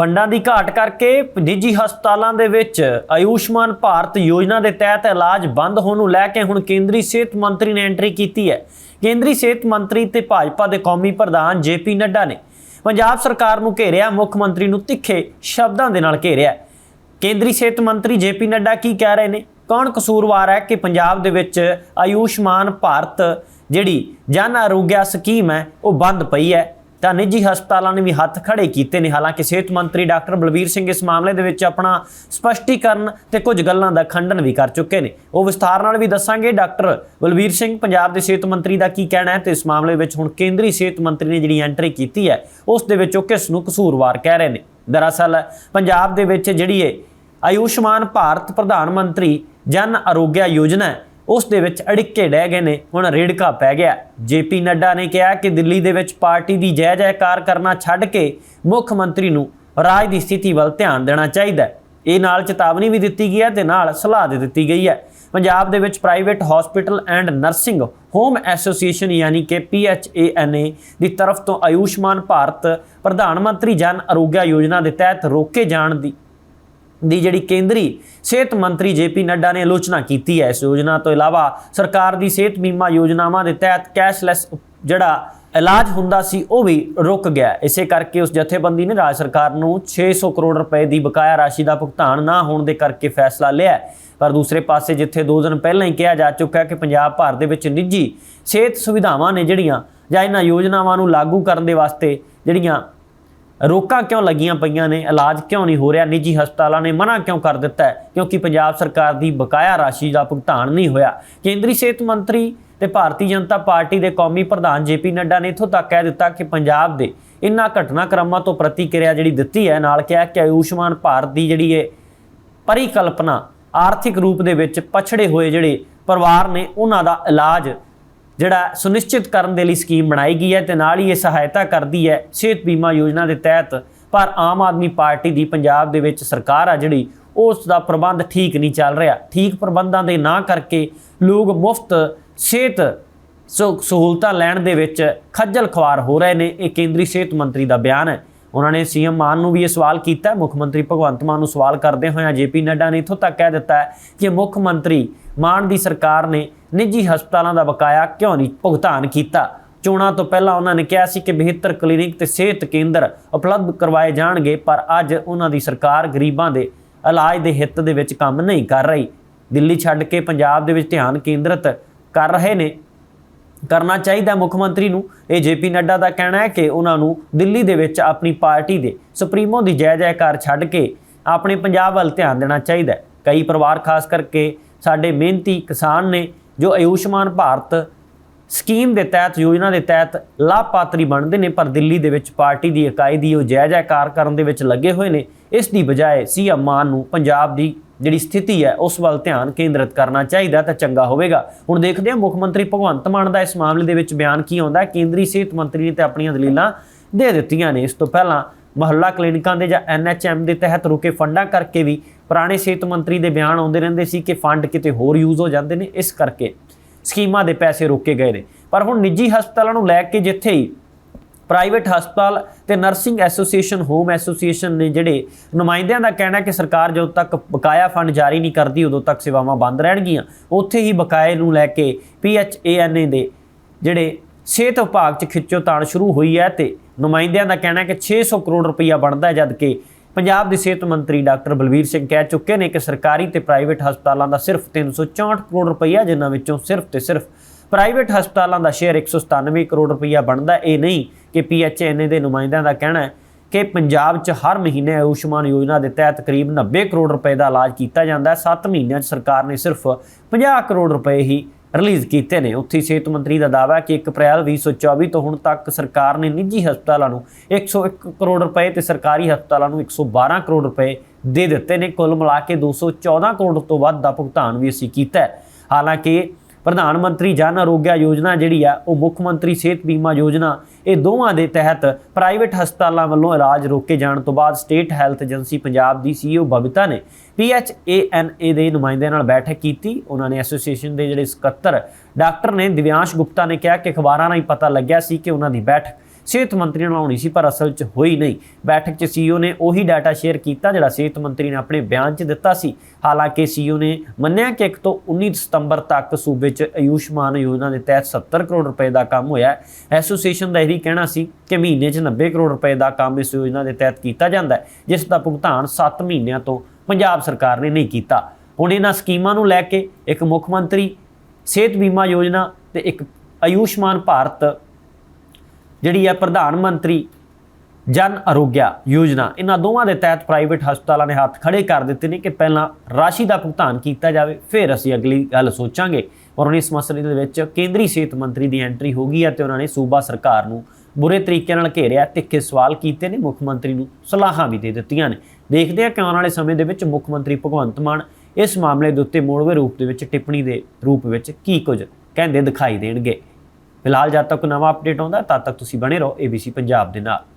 ਫੰਡਾਂ ਦੀ ਘਾਟ ਕਰਕੇ ਨਿੱਜੀ ਹਸਪਤਾਲਾਂ ਦੇ ਵਿੱਚ ਆਯੁਸ਼ਮਾਨ ਭਾਰਤ ਯੋਜਨਾ ਦੇ ਤਹਿਤ ਇਲਾਜ ਬੰਦ ਹੋਣ ਨੂੰ ਲੈ ਕੇ ਹੁਣ ਕੇਂਦਰੀ ਸਿਹਤ ਮੰਤਰੀ ਨੇ ਐਂਟਰੀ ਕੀਤੀ ਹੈ। ਕੇਂਦਰੀ ਸਿਹਤ ਮੰਤਰੀ ਤੇ ਭਾਜਪਾ ਦੇ ਕੌਮੀ ਪ੍ਰਧਾਨ ਜੇਪੀ ਨੱਡਾ ਨੇ ਪੰਜਾਬ ਸਰਕਾਰ ਨੂੰ ਘੇਰਿਆ, ਮੁੱਖ ਮੰਤਰੀ ਨੂੰ ਤਿੱਖੇ ਸ਼ਬਦਾਂ ਦੇ ਨਾਲ ਘੇਰਿਆ। ਕੇਂਦਰੀ ਸਿਹਤ ਮੰਤਰੀ ਜੇਪੀ ਨੱਡਾ ਕੀ ਕਹਿ ਰਹੇ ਨੇ? ਕੌਣ ਕਸੂਰਵਾਰ ਹੈ ਕਿ ਪੰਜਾਬ ਦੇ ਵਿੱਚ ਆਯੁਸ਼ਮਾਨ ਭਾਰਤ ਜਿਹੜੀ ਜਨ ਆਰੋਗਿਆ ਸਕੀਮ ਹੈ, ਉਹ ਬੰਦ ਪਈ ਹੈ? ਤਾਂ ਨਿੱਜੀ ਹਸਪਤਾਲਾਂ ਨੇ ਵੀ ਹੱਥ ਖੜੇ ਕੀਤੇ ਨੇ। ਹਾਲਾਂਕਿ ਸਿਹਤ ਮੰਤਰੀ ਡਾਕਟਰ ਬਲਬੀਰ ਸਿੰਘ ਇਸ ਮਾਮਲੇ ਦੇ ਵਿੱਚ ਆਪਣਾ ਸਪਸ਼ਟੀਕਰਨ ਤੇ ਕੁਝ ਗੱਲਾਂ ਦਾ ਖੰਡਨ ਵੀ ਕਰ ਚੁੱਕੇ ਨੇ। ਉਹ ਵਿਸਥਾਰ ਨਾਲ ਵੀ ਦੱਸਾਂਗੇ। ਡਾਕਟਰ ਬਲਬੀਰ ਸਿੰਘ, ਪੰਜਾਬ ਦੇ ਸਿਹਤ ਮੰਤਰੀ ਦਾ ਕੀ ਕਹਿਣਾ ਹੈ ਤੇ ਇਸ ਮਾਮਲੇ ਵਿੱਚ ਹੁਣ ਕੇਂਦਰੀ ਸਿਹਤ ਮੰਤਰੀ ਨੇ ਜਿਹੜੀ ਐਂਟਰੀ ਕੀਤੀ ਹੈ, ਉਸ ਦੇ ਵਿੱਚ ਉਹ ਕਿਸ ਨੂੰ ਕਸੂਰਵਾਰ ਕਹਿ ਰਹੇ ਨੇ? ਦਰਅਸਲ ਪੰਜਾਬ ਦੇ ਵਿੱਚ ਜਿਹੜੀ ਹੈ ਆਯੁਸ਼ਮਾਨ ਭਾਰਤ ਪ੍ਰਧਾਨ ਮੰਤਰੀ ਜਨ ਆਰੋਗਿਆ ਯੋਜਨਾ ਉਸ ਦੇ ਵਿੱਚ ਅੜਿੱਕੇ ਡਹਿ ਗਏ ਨੇ। ਹੁਣ ਰੇੜਕਾ ਪੈ ਗਿਆ। ਜੇਪੀ ਨੱਡਾ ਨੇ ਕਿਹਾ ਕਿ ਦਿੱਲੀ ਦੇ ਵਿੱਚ ਪਾਰਟੀ ਦੀ ਜੈ ਜੈਕਾਰ ਕਰਨਾ ਛੱਡ ਕੇ ਮੁੱਖ ਮੰਤਰੀ ਨੂੰ ਰਾਜ ਦੀ ਸਥਿਤੀ ਵੱਲ ਧਿਆਨ ਦੇਣਾ ਚਾਹੀਦਾ ਹੈ। ਇਹ ਨਾਲ ਚੇਤਾਵਨੀ ਵੀ ਦਿੱਤੀ ਗਈ ਹੈ ਤੇ ਨਾਲ ਸਲਾਹ ਦੇ ਦਿੱਤੀ ਗਈ ਹੈ। ਪੰਜਾਬ ਦੇ ਵਿੱਚ private hospital and nursing home association ਯਾਨੀ ਕਿ PHANA ਦੀ ਤਰਫ ਤੋਂ ਆਯੁਸ਼ਮਾਨ ਭਾਰਤ ਪ੍ਰਧਾਨ ਮੰਤਰੀ ਜਨ ਅਰੋਗਿਆ ਯੋਜਨਾ ਦੇ ਤਹਿਤ ਰੋਕੇ ਜਾਣ ਦੀ ਦੀ ਜਿਹੜੀ ਕੇਂਦਰੀ ਸਿਹਤ ਮੰਤਰੀ ਜੇਪੀ ਨੱਡਾ ਨੇ ਆਲੋਚਨਾ ਕੀਤੀ ਹੈ। ਇਸ ਯੋਜਨਾ ਤੋਂ ਇਲਾਵਾ ਸਰਕਾਰ ਦੀ ਸਿਹਤ ਬੀਮਾ ਯੋਜਨਾਵਾਂ ਦੇ ਤਹਿਤ ਕੈਸ਼ਲੈਸ ਜਿਹੜਾ ਇਲਾਜ ਹੁੰਦਾ ਸੀ, ਉਹ ਵੀ ਰੁਕ ਗਿਆ ਇਸੇ ਕਰਕੇ ਉਸ ਜਥੇਬੰਦੀ ਨੇ ਰਾਜ ਸਰਕਾਰ ਨੂੰ 600 ਕਰੋੜ ਰੁਪਏ ਦੀ ਬਕਾਇਆ ਰਾਸ਼ੀ ਦਾ ਭੁਗਤਾਨ ਨਾ ਹੋਣ ਦੇ ਕਰਕੇ ਫੈਸਲਾ ਲਿਆ ਪਰ ਦੂਸਰੇ ਪਾਸੇ ਜਿੱਥੇ 2 ਦਿਨ ਪਹਿਲਾਂ ਹੀ ਕਿਹਾ ਜਾ ਚੁੱਕਾ ਕਿ ਪੰਜਾਬ ਭਰ ਦੇ ਵਿੱਚ ਨਿੱਜੀ ਸਿਹਤ ਸੁਵਿਧਾਵਾਂ ਨੇ ਜਿਹੜੀਆਂ ਜਾਂ ਇਹਨਾਂ ਯੋਜਨਾਵਾਂ ਨੂੰ ਲਾਗੂ ਕਰਨ ਦੇ ਵਾਸਤੇ ਜਿਹੜੀਆਂ ਰੋਕਾਂ ਕਿਉਂ ਲੱਗੀਆਂ ਪਈਆਂ ਨੇ? ਇਲਾਜ ਕਿਉਂ ਨਹੀਂ ਹੋ ਰਿਹਾ? ਨਿੱਜੀ ਹਸਪਤਾਲਾਂ ਨੇ ਮਨਾ ਕਿਉਂ ਕਰ ਦਿੱਤਾ ਹੈ? ਕਿਉਂਕਿ ਪੰਜਾਬ ਸਰਕਾਰ ਦੀ ਬਕਾਇਆ ਰਾਸ਼ੀ ਦਾ ਭੁਗਤਾਨ ਨਹੀਂ ਹੋਇਆ। ਕੇਂਦਰੀ ਸਿਹਤ ਮੰਤਰੀ ਤੇ ਭਾਰਤੀ ਜਨਤਾ ਪਾਰਟੀ ਦੇ ਕੌਮੀ ਪ੍ਰਧਾਨ ਜੇਪੀ ਨੱਡਾ ਨੇ ਇਥੋਂ ਤੱਕ ਕਹਿ ਦਿੱਤਾ ਕਿ ਪੰਜਾਬ ਦੇ ਇਨ੍ਹਾਂ ਘਟਨਾਕ੍ਰਮਾਂ ਤੋਂ ਪ੍ਰਤੀਕਿਰਿਆ ਜਿਹੜੀ ਦਿੱਤੀ ਹੈ, ਨਾਲ ਕਿਹਾ ਕਿ ਆਯੁਸ਼ਮਾਨ ਭਾਰਤ ਦੀ ਜਿਹੜੀ ਇਹ ਪਰਿਕਲਪਨਾ ਆਰਥਿਕ ਰੂਪ ਦੇ ਵਿੱਚ ਪਛੜੇ ਹੋਏ ਜਿਹੜੇ ਪਰਿਵਾਰ ਨੇ, ਉਹਨਾਂ ਦਾ ਇਲਾਜ ਜਿਹੜਾ ਸੁਨਿਸ਼ਚਿਤ ਕਰਨ ਦੇ ਲਈ ਸਕੀਮ ਬਣਾਈ ਗਈ ਹੈ ਤੇ ਨਾਲ ਹੀ ਇਹ ਸਹਾਇਤਾ ਕਰਦੀ ਹੈ ਸਿਹਤ ਬੀਮਾ ਯੋਜਨਾ ਦੇ ਤਹਿਤ। ਪਰ ਆਮ ਆਦਮੀ ਪਾਰਟੀ ਦੀ ਪੰਜਾਬ ਦੇ ਵਿੱਚ ਸਰਕਾਰ ਆ ਜਿਹੜੀ, ਉਸ ਦਾ ਪ੍ਰਬੰਧ ਠੀਕ ਨਹੀਂ ਚੱਲ ਰਿਹਾ। ਠੀਕ ਪ੍ਰਬੰਧਾਂ ਦੇ ਨਾ ਕਰਕੇ ਲੋਕ ਮੁਫਤ ਸਿਹਤ ਸੋ, ਸਹੂਲਤਾਂ ਲੈਣ ਦੇ ਵਿੱਚ ਖੱਜਲ ਖਵਾਰ ਹੋ ਰਹੇ ਨੇ। ਇਹ ਕੇਂਦਰੀ ਸਿਹਤ ਮੰਤਰੀ ਦਾ ਬਿਆਨ ਹੈ। ਉਹਨਾਂ ਨੇ ਸੀਐਮ ਮਾਨ ਨੂੰ ਵੀ ਇਹ ਸਵਾਲ ਕੀਤਾ। ਮੁੱਖ ਮੰਤਰੀ ਭਗਵੰਤ ਮਾਨ ਨੂੰ ਸਵਾਲ ਕਰਦੇ ਹੋਇਆ ਜੇਪੀ ਨੱਡਾ ਨੇ ਇਥੋਂ ਤੱਕ ਕਹਿ ਦਿੱਤਾ ਕਿ ਮੁੱਖ ਮੰਤਰੀ ਮਾਨ ਦੀ ਸਰਕਾਰ ਨੇ ਨਿੱਜੀ ਹਸਪਤਾਲਾਂ ਦਾ ਬਕਾਇਆ ਕਿਉਂ ਨਹੀਂ ਭੁਗਤਾਨ ਕੀਤਾ? ਚੋਣਾਂ ਤੋਂ ਪਹਿਲਾਂ ਉਹਨਾਂ ਨੇ ਕਿਹਾ ਸੀ ਕਿ ਬਿਹਤਰ ਕਲੀਨਿਕ ਤੇ ਸਿਹਤ ਕੇਂਦਰ ਉਪਲਬਧ ਕਰਵਾਏ ਜਾਣਗੇ, ਪਰ ਅੱਜ ਉਹਨਾਂ ਦੀ ਸਰਕਾਰ ਗਰੀਬਾਂ ਦੇ ਇਲਾਜ ਦੇ ਹਿੱਤ ਦੇ ਵਿੱਚ ਕੰਮ ਨਹੀਂ ਕਰ ਰਹੀ। ਦਿੱਲੀ ਛੱਡ ਕੇ ਪੰਜਾਬ ਦੇ ਵਿੱਚ ਧਿਆਨ ਕੇਂਦਰਿਤ ਕਰ ਰਹੇ ਨੇ। ਕਰਨਾ ਚਾਹੀਦਾ ਮੁੱਖ ਮੰਤਰੀ ਨੂੰ। ਇਹ ਜੇਪੀ ਨੱਡਾ ਦਾ ਕਹਿਣਾ ਹੈ ਕਿ ਉਹਨਾਂ ਨੂੰ ਦਿੱਲੀ ਦੇ ਵਿੱਚ ਆਪਣੀ ਪਾਰਟੀ ਦੇ ਸੁਪਰੀਮੋ ਦੀ ਜੈ ਜੈਕਾਰ ਛੱਡ ਕੇ ਆਪਣੇ ਪੰਜਾਬ ਵੱਲ ਧਿਆਨ ਦੇਣਾ ਚਾਹੀਦਾ ਕਈ ਪਰਿਵਾਰ, ਖਾਸ ਕਰਕੇ ਸਾਡੇ ਮਿਹਨਤੀ ਕਿਸਾਨ ਨੇ ਜੋ ਆਯੁਸ਼ਮਾਨ ਭਾਰਤ ਸਕੀਮ ਦੇ ਤਹਿਤ, ਯੋਜਨਾ ਦੇ ਤਹਿਤ ਲਾਭਪਾਤਰੀ ਬਣਦੇ ਨੇ, ਪਰ ਦਿੱਲੀ ਦੇ ਵਿੱਚ ਪਾਰਟੀ ਦੀ ਇਕਾਈ ਦੀ ਉਹ ਜੈ ਜੈਕਾਰ ਕਰਨ ਦੇ ਵਿੱਚ ਲੱਗੇ ਹੋਏ ਨੇ, ਇਸ ਦੀ ਬਜਾਏ ਸੀਐਮ ਮਾਨ ਨੂੰ ਪੰਜਾਬ ਦੀ ਜਿਹੜੀ ਸਥਿਤੀ ਹੈ, ਉਸ ਵੱਲ ਧਿਆਨ ਕੇਂਦਰਿਤ ਕਰਨਾ ਚਾਹੀਦਾ ਤਾਂ ਚੰਗਾ ਹੋਵੇਗਾ। ਹੁਣ ਦੇਖਦੇ ਹਾਂ, ਮੁੱਖ ਮੰਤਰੀ ਭਗਵੰਤ ਮਾਨ ਦਾ ਇਸ ਮਾਮਲੇ ਦੇ ਵਿੱਚ ਬਿਆਨ ਕੀ ਆਉਂਦਾ ਕੇਂਦਰੀ ਸਿਹਤ ਮੰਤਰੀ ਨੇ ਤੇ ਆਪਣੀਆਂ ਦਲੀਲਾਂ ਦੇ ਦਿੱਤੀਆਂ ਨੇ। ਇਸ ਤੋਂ ਪਹਿਲਾਂ ਮਹੱਲਾ ਕਲੀਨਿਕਾਂ ਦੇ ਜਾਂ ਐਨਐਚਐਮ ਦੇ ਤਹਿਤ ਰੁਕੇ ਫੰਡਾਂ ਕਰਕੇ ਵੀ ਪੁਰਾਣੇ ਸਿਹਤ ਮੰਤਰੀ ਦੇ ਬਿਆਨ ਆਉਂਦੇ ਰਹਿੰਦੇ ਸੀ ਕਿ ਫੰਡ ਕਿਤੇ ਹੋਰ ਯੂਜ਼ ਹੋ ਜਾਂਦੇ ਨੇ, ਇਸ ਕਰਕੇ ਸਕੀਮਾਂ ਦੇ ਪੈਸੇ ਰੋਕੇ ਗਏ ਨੇ। ਪਰ ਹੁਣ ਨਿੱਜੀ ਹਸਪਤਾਲਾਂ ਨੂੰ ਲੈ ਕੇ ਜਿੱਥੇ ਹੀ ਪ੍ਰਾਈਵੇਟ ਹਸਪਤਾਲ ਤੇ ਨਰਸਿੰਗ ਐਸੋਸੀਏਸ਼ਨ, ਹੋਮ ਐਸੋਸੀਏਸ਼ਨ ਨੇ ਜਿਹੜੇ ਨੁਮਾਇੰਦਿਆਂ ਦਾ ਕਹਿਣਾ ਕਿ ਸਰਕਾਰ ਜਦੋਂ ਤੱਕ ਬਕਾਇਆ ਫੰਡ ਜਾਰੀ ਨਹੀਂ ਕਰਦੀ, ਉਦੋਂ ਤੱਕ ਸੇਵਾਵਾਂ ਬੰਦ ਰਹਿਣਗੀਆਂ। ਉੱਥੇ ਹੀ ਬਕਾਏ ਨੂੰ ਲੈ ਕੇ PHANA ਦੇ ਜਿਹੜੇ ਸਿਹਤ ਵਿਭਾਗ 'ਚ ਖਿੱਚੋਤਾਣ ਸ਼ੁਰੂ ਹੋਈ ਹੈ ਤੇ ਨੁਮਾਇੰਦਿਆਂ ਦਾ ਕਹਿਣਾ ਹੈ ਕਿ 600 ਕਰੋੜ ਰੁਪਈਆ ਬਣਦਾ ਹੈ ਜਦ ਕਿ ਪੰਜਾਬ ਦੇ ਸਿਹਤ ਮੰਤਰੀ ਡਾਕਟਰ ਬਲਬੀਰ ਸਿੰਘ ਕਹਿ ਚੁੱਕੇ ਨੇ ਕਿ ਸਰਕਾਰੀ ਤੇ ਪ੍ਰਾਈਵੇਟ ਹਸਪਤਾਲਾਂ ਦਾ ਸਿਰਫ 364 ਕਰੋੜ ਰੁਪਈਆ, ਜਿਨ੍ਹਾਂ ਵਿੱਚੋਂ ਸਿਰਫ ਤੇ ਸਿਰਫ ਪ੍ਰਾਈਵੇਟ ਹਸਪਤਾਲਾਂ ਦਾ ਸ਼ੇਅਰ 197 ਕਰੋੜ ਰੁਪਈਆ ਬਣਦਾ ਇਹ ਨਹੀਂ ਕਿ PHANA ਦੇ ਨੁਮਾਇੰਦਿਆਂ ਦਾ ਕਹਿਣਾ ਹੈ ਕਿ ਪੰਜਾਬ 'ਚ ਹਰ ਮਹੀਨੇ ਆਯੁਸ਼ਮਾਨ ਯੋਜਨਾ ਦੇ ਤਹਿਤ ਕਰੀਬ 90 ਕਰੋੜ ਰੁਪਏ ਦਾ ਇਲਾਜ ਕੀਤਾ ਜਾਂਦਾ ਹੈ। 7 ਮਹੀਨਿਆਂ 'ਚ ਸਰਕਾਰ ਨੇ ਸਿਰਫ 50 ਕਰੋੜ ਰੁਪਏ ਹੀ ਰਿਲੀਜ਼ ਕੀਤੇ ਨੇ। ਉੱਥੇ ਸਿਹਤ ਮੰਤਰੀ ਦਾ ਦਾਅਵਾ ਹੈ ਕਿ 1 ਅਪ੍ਰੈਲ 2024 ਤੋਂ ਹੁਣ ਤੱਕ ਸਰਕਾਰ ਨੇ ਨਿੱਜੀ ਹਸਪਤਾਲਾਂ ਨੂੰ 101 ਕਰੋੜ ਰੁਪਏ ਤੇ ਸਰਕਾਰੀ ਹਸਪਤਾਲਾਂ ਨੂੰ 112 ਕਰੋੜ ਰੁਪਏ ਦੇ ਦਿੱਤੇ ਨੇ। ਕੁੱਲ ਮਿਲਾ ਕੇ 214 ਕਰੋੜ ਤੋਂ ਵੱਧ ਦਾ ਭੁਗਤਾਨ ਵੀ ਅਸੀਂ ਕੀਤਾ ਹੈ। ਹਾਲਾਂਕਿ ਪ੍ਰਧਾਨ ਮੰਤਰੀ ਜਨ ਆਰੋਗਿਆ ਯੋਜਨਾ ਜਿਹੜੀ ਆ, ਉਹ ਮੁੱਖ ਮੰਤਰੀ ਸਿਹਤ ਬੀਮਾ ਯੋਜਨਾ, ਇਹ ਦੋਵਾਂ ਦੇ ਤਹਿਤ ਪ੍ਰਾਈਵੇਟ ਹਸਪਤਾਲਾਂ ਵੱਲੋਂ ਇਲਾਜ ਰੋਕੇ ਜਾਣ ਤੋਂ ਬਾਅਦ ਸਟੇਟ ਹੈਲਥ ਏਜੰਸੀ ਪੰਜਾਬ ਦੀ ਸੀਈਓ ਬਬਿਤਾ ਨੇ PHANA ਦੇ ਨੁਮਾਇੰਦਿਆਂ ਨਾਲ ਬੈਠਕ ਕੀਤੀ। ਉਹਨਾਂ ਨੇ ਐਸੋਸੀਏਸ਼ਨ ਦੇ ਜਿਹੜੇ ਸਕੱਤਰ ਡਾਕਟਰ ਨੇ ਦਿਵਿਆਂਸ਼ ਗੁਪਤਾ ਨੇ ਕਿਹਾ ਕਿ ਅਖਬਾਰਾਂ ਰਾਹੀਂ ਪਤਾ ਲੱਗਿਆ ਸੀ ਕਿ ਉਹਨਾਂ ਦੀ ਬੈਠਕ ਸਿਹਤ ਮੰਤਰੀ ਨਾਲ ਹੋਣੀ ਸੀ, ਪਰ ਅਸਲ 'ਚ ਹੋਈ ਨਹੀਂ। ਬੈਠਕ 'ਚ ਸੀਈਓ ਨੇ ਉਹੀ ਡਾਟਾ ਸ਼ੇਅਰ ਕੀਤਾ, ਜਿਹੜਾ ਸਿਹਤ ਮੰਤਰੀ ਨੇ ਆਪਣੇ ਬਿਆਨ 'ਚ ਦਿੱਤਾ ਸੀ। ਹਾਲਾਂਕਿ ਸੀਈਓ ਨੇ ਮੰਨਿਆ ਕਿ 1 ਤੋਂ 19 ਸਤੰਬਰ ਤੱਕ ਸੂਬੇ 'ਚ ਆਯੁਸ਼ਮਾਨ ਯੋਜਨਾ ਦੇ ਤਹਿਤ 70 ਕਰੋੜ ਰੁਪਏ ਦਾ ਕੰਮ ਹੋਇਆ ਐਸੋਸੀਏਸ਼ਨ ਦਾ ਇਹੀ ਕਹਿਣਾ ਸੀ ਕਿ ਮਹੀਨੇ 'ਚ 90 ਕਰੋੜ ਰੁਪਏ ਦਾ ਕੰਮ ਇਸ ਯੋਜਨਾ ਦੇ ਤਹਿਤ ਕੀਤਾ ਜਾਂਦਾ ਹੈ, ਜਿਸ ਦਾ ਭੁਗਤਾਨ 7 ਮਹੀਨਿਆਂ ਤੋਂ ਪੰਜਾਬ ਸਰਕਾਰ ਨੇ ਨਹੀਂ ਕੀਤਾ। ਹੁਣ ਇਹਨਾਂ ਸਕੀਮਾਂ ਨੂੰ ਲੈ ਕੇ ਇੱਕ ਮੁੱਖ ਮੰਤਰੀ ਸਿਹਤ ਬੀਮਾ ਯੋਜਨਾ ਤੇ ਇੱਕ ਆਯੁਸ਼ਮਾਨ ਭਾਰਤ ਜਿਹੜੀ ਹੈ ਪ੍ਰਧਾਨ ਮੰਤਰੀ ਜਨ ਅਰੋਗਿਆ ਯੋਜਨਾ, ਇਹਨਾਂ ਦੋਵਾਂ ਦੇ ਤਹਿਤ ਪ੍ਰਾਈਵੇਟ ਹਸਪਤਾਲਾਂ ਨੇ ਹੱਥ ਖੜੇ ਕਰ ਦਿੱਤੇ ਨੇ ਕਿ ਪਹਿਲਾਂ ਰਾਸ਼ੀ ਦਾ ਭੁਗਤਾਨ ਕੀਤਾ ਜਾਵੇ, ਫਿਰ ਅਸੀਂ ਅਗਲੀ ਗੱਲ ਸੋਚਾਂਗੇ। ਔਰ ਹੁਣ ਇਸ ਮਸਲੇ ਦੇ ਵਿੱਚ ਕੇਂਦਰੀ ਸਿਹਤ ਮੰਤਰੀ ਦੀ ਐਂਟਰੀ ਹੋ ਗਈ ਹੈ ਤੇ ਉਹਨਾਂ ਨੇ ਸੂਬਾ ਸਰਕਾਰ ਨੂੰ ਬੁਰੇ ਤਰੀਕੇ ਨਾਲ ਘੇਰਿਆ, ਤਿੱਖੇ ਸਵਾਲ ਕੀਤੇ ਨੇ, ਮੁੱਖ ਮੰਤਰੀ ਨੂੰ ਸਲਾਹਾਂ ਵੀ ਦੇ ਦਿੱਤੀਆਂ ਨੇ। ਦੇਖਦੇ ਹਾਂ ਕਿ ਆਉਣ ਵਾਲੇ ਸਮੇਂ ਦੇ ਵਿੱਚ ਮੁੱਖ ਮੰਤਰੀ ਭਗਵੰਤ ਮਾਨ ਇਸ ਮਾਮਲੇ ਦੇ ਉੱਤੇ ਮੋੜਵੇਂ ਰੂਪ ਦੇ ਵਿੱਚ, ਟਿੱਪਣੀ ਦੇ ਰੂਪ ਵਿੱਚ ਕੀ ਕੁਝ ਕਹਿੰਦੇ ਦਿਖਾਈ ਦੇਣਗੇ। ਫਿਲਹਾਲ ਜਦ ਤੱਕ ਨਵਾਂ ਅਪਡੇਟ ਆਉਂਦਾ, ਤਦ ਤੱਕ ਤੁਸੀਂ ਬਣੇ ਰਹੋ ABC ਪੰਜਾਬ ਦੇ ਨਾਲ।